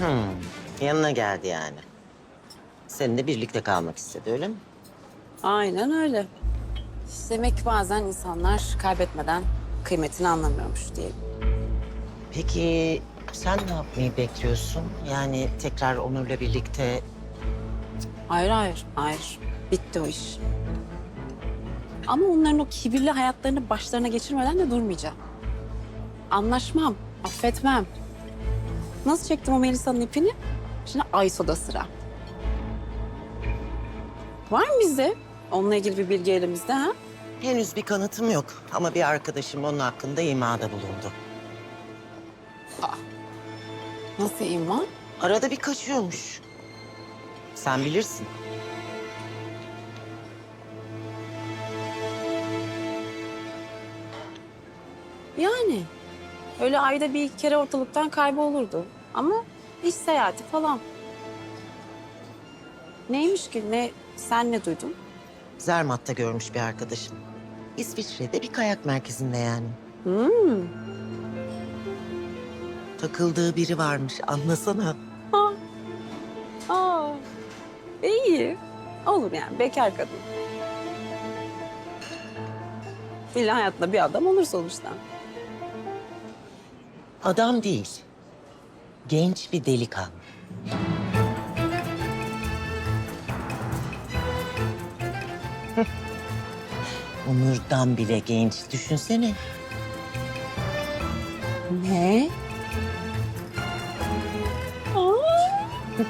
Hmm, yanına geldi yani. Seninle birlikte kalmak istedi öyle mi? Aynen öyle. Demek ki bazen insanlar kaybetmeden kıymetini anlamıyormuş diyelim. Peki sen ne yapmayı bekliyorsun? Yani tekrar Onur'la birlikte Hayır hayır hayır. Bitti o iş. Ama onların o kibirli hayatlarını başlarına geçirmeden de durmayacağım. Anlaşmam, affetmem. Nasıl çektim o Melisa'nın ipini? Şimdi Ayso'da sıra. Var mı bizde onunla ilgili bir bilgi elimizde ha? henüz bir kanıtım yok. Ama bir arkadaşım onun hakkında imada bulundu. Nasıl iman? Arada bir kaçıyormuş. Sen bilirsin. Yani öyle ayda bir iki kere ortalıktan kaybolurdu. Ama iş seyahati falan. Neymiş ki ne sen ne duydun? Zermatt'ta görmüş bir arkadaşım. İsviçre'de bir kayak merkezinde yani. Hmm. Takıldığı biri varmış anlasana. Aa, iyi. Olur yani bekar kadın. İlla hayatında bir adam olur sonuçta. Adam değil. Genç bir delikanlı. Onur'dan bile genç. Düşünsene. Ne?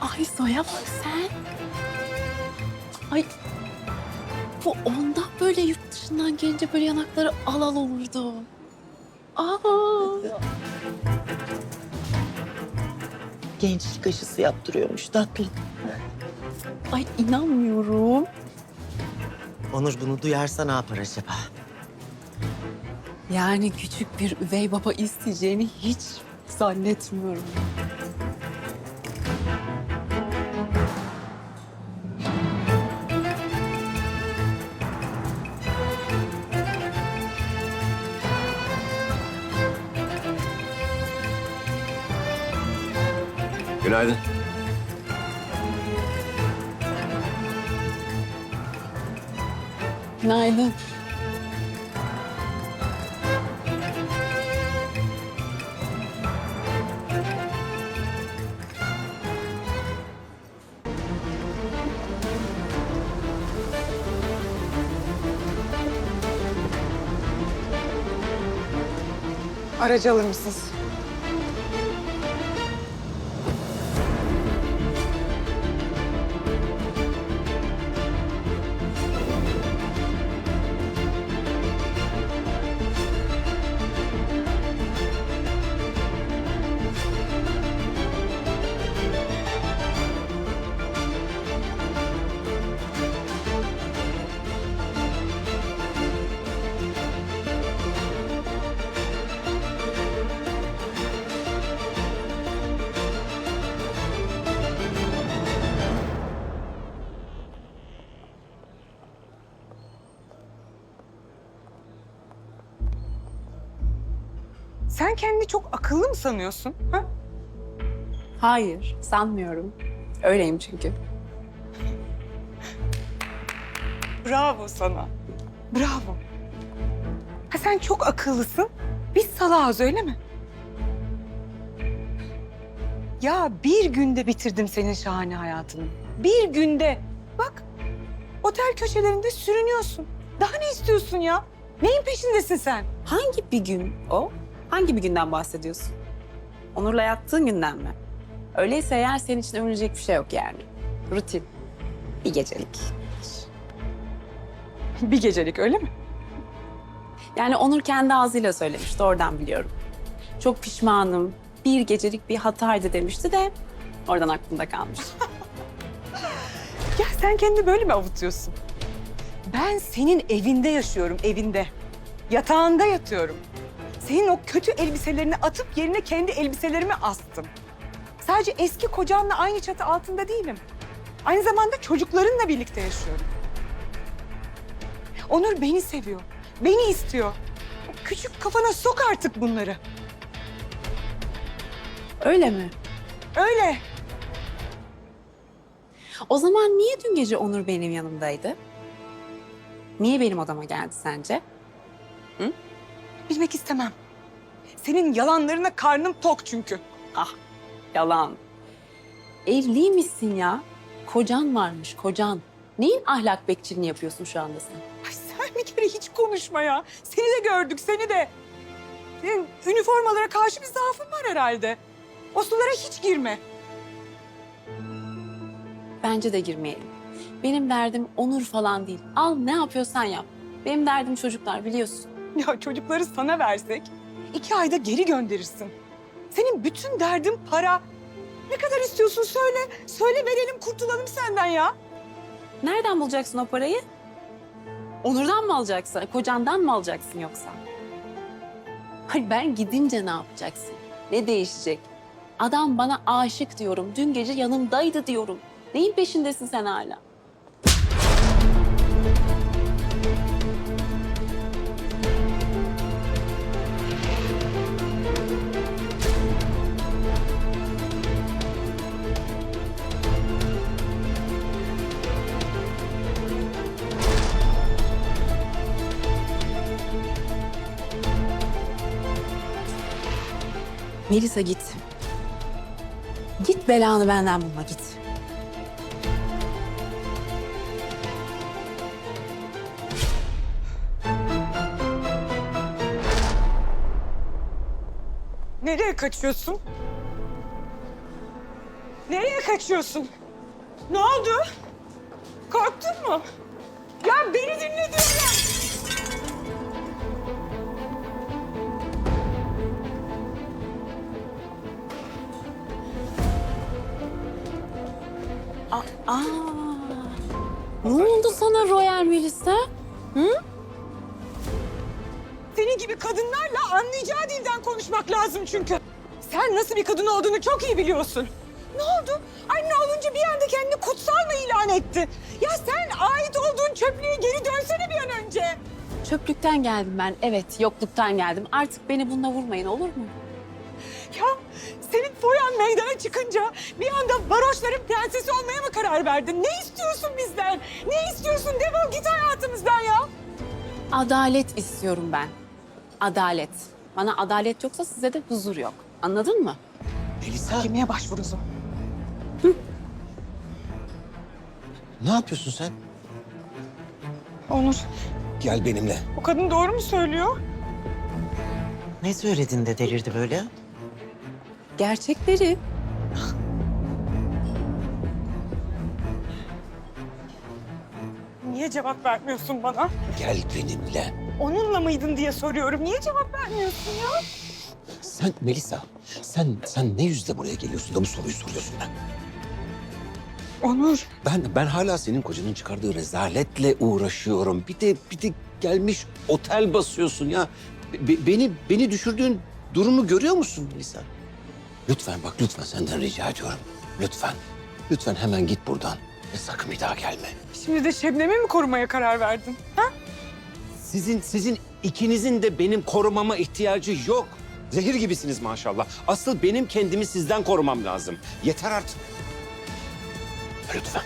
Ay Zoya bak bu ondan böyle yurt dışından gelince böyle yanakları al al olurdu. Aa. Gençlik aşısı yaptırıyormuş tatlım. Ay inanmıyorum. Onur bunu duyarsa ne yapar acaba? Yani küçük bir üvey baba isteyeceğini hiç zannetmiyorum. Günaydın. Günaydın. Aracı alır mısınız? Sen kendini çok akıllı mı sanıyorsun? Ha? Hayır, sanmıyorum. Öyleyim çünkü. Bravo sana. Bravo. Ha sen çok akıllısın. Biz salağız öyle mi? Ya bir günde bitirdim senin şahane hayatını. Bir günde. Bak otel köşelerinde sürünüyorsun. Daha ne istiyorsun ya? Neyin peşindesin sen? Hangi bir gün o? Hangi bir günden bahsediyorsun? Onur'la yattığın günden mi? Öyleyse eğer senin için övünecek bir şey yok yani. Rutin. Bir gecelik. Bir gecelik öyle mi? Yani Onur kendi ağzıyla söylemişti, oradan biliyorum. Çok pişmanım, bir gecelik bir hataydı demişti de oradan aklımda kalmış. Ya sen kendini böyle mi avutuyorsun? Ben senin evinde yaşıyorum, evinde. Yatağında yatıyorum. Senin o kötü elbiselerini atıp yerine kendi elbiselerimi astım. Sadece eski kocanla aynı çatı altında değilim. Aynı zamanda çocuklarınla birlikte yaşıyorum. Onur beni seviyor, beni istiyor. küçük kafana sok artık bunları. Öyle mi? Öyle. O zaman niye dün gece Onur benim yanımdaydı? Niye benim odama geldi sence? Bilmek istemem. Senin yalanlarına karnım tok çünkü. Yalan. Evliymişsin ya. Kocan varmış, kocan. Neyin ahlak bekçiliğini yapıyorsun şu anda sen? Ay sen bir kere hiç konuşma ya. Seni de gördük, seni de. Senin üniformalara karşı bir zaafın var herhalde. O sulara hiç girme. Bence de girmeyelim. Benim derdim Onur falan değil. Al ne yapıyorsan yap. Benim derdim çocuklar biliyorsun. Ya çocukları sana versek iki ayda geri gönderirsin. Senin bütün derdin para. Ne kadar istiyorsun söyle. Söyle verelim kurtulalım senden ya. Nereden bulacaksın o parayı? Onur'dan mı alacaksın? Kocandan mı alacaksın yoksa? Hayır ben gidince ne yapacaksın? Ne değişecek? Adam bana aşık diyorum. Dün gece yanımdaydı diyorum. Neyin peşindesin sen hala? Melisa git. Git belanı benden bulma git. Nereye kaçıyorsun? Nereye kaçıyorsun? Ne oldu? Korktun mu? Ya beni dinle diyorum. Aa, ne oldu sana Royal Melisa? Senin gibi kadınlarla anlayacağı dilden konuşmak lazım çünkü. Sen nasıl bir kadın olduğunu çok iyi biliyorsun. Ne oldu? Anne olunca bir anda kendini kutsal mı ilan etti? Ya sen ait olduğun çöplüğe geri dönsene bir an önce. Çöplükten geldim ben. Evet, yokluktan geldim. Artık beni bununla vurmayın olur mu? Ya foyan meydana çıkınca bir anda varoşların prensesi olmaya mı karar verdin? Ne istiyorsun bizden? Ne istiyorsun? Defol git hayatımızdan ya. Adalet istiyorum ben. Adalet. Bana adalet yoksa size de huzur yok. Anladın mı? Melisa Kimiye başvurusu? ne yapıyorsun sen? Onur, Gel benimle. o kadın doğru mu söylüyor? Ne söyledin de delirdi böyle? Gerçekleri. Niye cevap vermiyorsun bana? Gel benimle. Onunla mıydın diye soruyorum. Niye cevap vermiyorsun ya? Sen Melisa, sen sen ne yüzle buraya geliyorsun da bu soruyu soruyorsun ben? Onur. Ben ben hala senin kocanın çıkardığı rezaletle uğraşıyorum. Bir de bir de gelmiş otel basıyorsun ya. Be- beni beni düşürdüğün durumu görüyor musun Melisa? Lütfen bak lütfen senden rica ediyorum. Lütfen. Lütfen hemen git buradan. Ve sakın bir daha gelme. Şimdi de Şebnem'i mi korumaya karar verdin? Ha? Sizin sizin ikinizin de benim korumama ihtiyacı yok. Zehir gibisiniz maşallah. Asıl benim kendimi sizden korumam lazım. Yeter artık. Lütfen.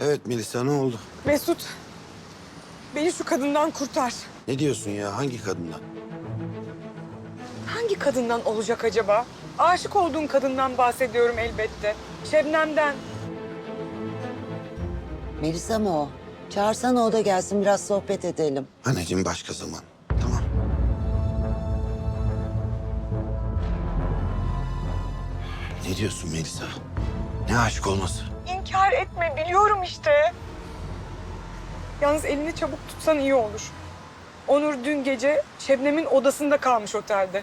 Evet Melisa ne oldu? Mesut, beni şu kadından kurtar. Ne diyorsun ya? Hangi kadından? Hangi kadından olacak acaba? Aşık olduğun kadından bahsediyorum elbette. Şebnem'den. Melisa mı o? Çağırsana o da gelsin biraz sohbet edelim. Anneciğim başka zaman. Tamam. Ne diyorsun Melisa? Ne aşık olması? İnkar etme, biliyorum işte. Yalnız elini çabuk tutsan iyi olur. Onur dün gece Şebnem'in odasında kalmış otelde.